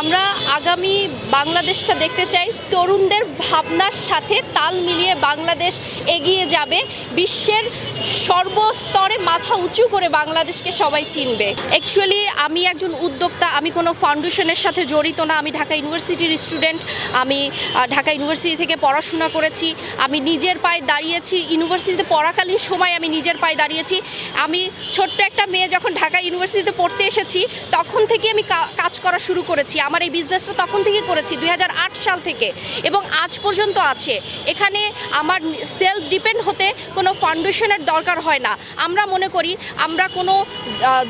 আমরা আগামী বাংলাদেশটা দেখতে চাই। তরুণদের ভাবনার সাথে তাল মিলিয়ে বাংলাদেশ এগিয়ে যাবে। বিশ্বের সর্বস্তরে মাথা উঁচু করে বাংলাদেশকে সবাই চিনবে। অ্যাকচুয়ালি আমি একজন উদ্যোক্তা, আমি কোনো ফাউন্ডেশনের সাথে জড়িত না। আমি ঢাকা ইউনিভার্সিটির স্টুডেন্ট। আমি ঢাকা ইউনিভার্সিটি থেকে পড়াশোনা করেছি। আমি নিজের পায়ে দাঁড়িয়েছি। ইউনিভার্সিটিতে পড়াকালীন সময় আমি নিজের পায়ে দাঁড়িয়েছি। আমি ছোট্ট একটা মেয়ে যখন ঢাকা ইউনিভার্সিটিতে পড়তে এসেছি, তখন থেকে আমি কাজ করা শুরু করেছি। আমার এই বিজনেসটা তখন থেকে করেছি, দুই হাজার আট সাল থেকে। এবং আজ পর্যন্ত আছে। এখানে আমার সেলফ ডিপেন্ড হতে কোনো ফাউন্ডেশনের দরকার হয় না। আমরা মনে করি, আমরা কোনো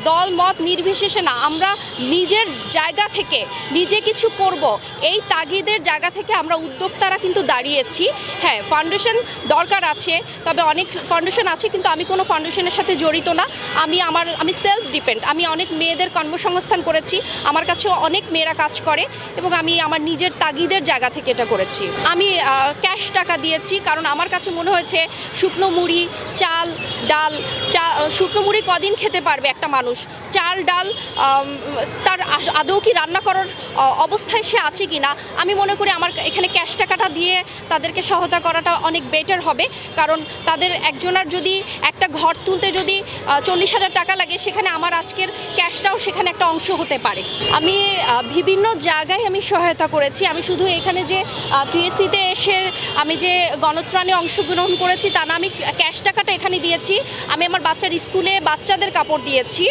দল, মত নির্বিশেষে না, আমরা নিজের জায়গা থেকে নিজে কিছু করব। এই তাগিদের জায়গা থেকে আমরা উদ্যোক্তারা কিন্তু দাঁড়িয়েছি। হ্যাঁ ফাউন্ডেশন দরকার আছে, তবে অনেক ফাউন্ডেশন আছে, কিন্তু আমি কোনো ফাউন্ডেশনের সাথে জড়িত না। আমি আমার, আমি সেলফ ডিপেন্ড আমি অনেক মেয়েদের কর্মসংস্থান করেছি। আমার কাছেও অনেক মেয়েরা কাজ করে। এবং আমি আমার নিজের তাগিদের জায়গা থেকে এটা করেছি। আমি ক্যাশ টাকা দিয়েছি, কারণ আমার কাছে মনে হয়েছে শুকনো মুড়ি, চাল ডাল, চা শুকনো মুড়ি কদিন খেতে পারবে একটা মানুষ? চাল, ডাল তার আদৌ কি রান্না করার অবস্থায় সে আছে কি না আমি মনে করি আমার এখানে ক্যাশ টাকাটা দিয়ে তাদেরকে সহায়তা করাটা অনেক বেটার হবে। কারণ তাদের একজনার যদি একটা ঘর তুলতে যদি চল্লিশ হাজার টাকা লাগে, সেখানে আমার আজকের ক্যাশটাও সেখানে একটা অংশ হতে পারে। আমি বিভিন্ন জায়গায় আমি সহায়তা করেছি। আমি শুধু এখানে যে টিএসসিতে এসে আমি যে গণত্রাণে অংশগ্রহণ করেছি, তা না, আমি ক্যাশ টাকাটা এখানে দিয়েছি। আমি আমার বাচ্চার স্কুলে বাচ্চাদের কাপড় দিয়েছি।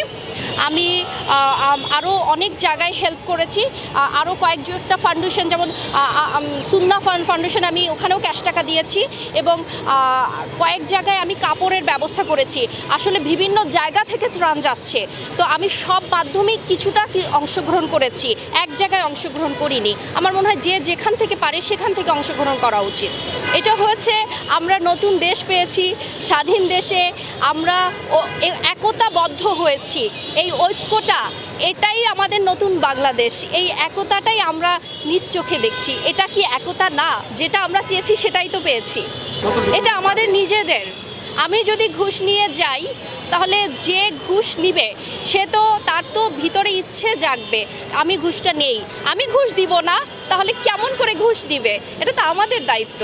আমি আরও অনেক জায়গায় হেল্প করেছি। আরও কয়েকটা ফাউন্ডেশন যেমন সুন্না ফান্ড ফাউন্ডেশন আমি ওখানেও ক্যাশ টাকা দিয়েছি এবং কয়েক জায়গায় আমি কাপড়ের ব্যবস্থা করেছি। আসলে বিভিন্ন জায়গা থেকে ত্রাণ যাচ্ছে। তো আমি সব মাধ্যমে কিছুটা অংশগ্রহণ করেছি। এক জায়গায় অংশগ্রহণ করিনি। আমার মনে হয় যে যেখান থেকে পারে সেখান থেকে অংশগ্রহণ করা উচিত। এটা হয়েছে, আমরা নতুন দেশ পেয়েছি, স্বাধীন দেশে আমরা একতাবদ্ধ হয়েছি। এই ঐক্যটা, এটাই আমাদের নতুন বাংলাদেশ। এই একতাটাই আমরা নিজ চোখে দেখছি। এটা কি একতা না? যেটা আমরা চেয়েছি সেটাই তো পেয়েছি। এটা আমাদের নিজেদের। আমি যদি ঘুষ নিয়ে যাই, তাহলে যে ঘুষ নিবে, সে তো, তার তো ভিতরে ইচ্ছে জাগবে, আমি ঘুষটা নেই। আমি ঘুষ দিব না, তাহলে কেমন করে ঘুষ দিবে? এটা তো আমাদের দায়িত্ব।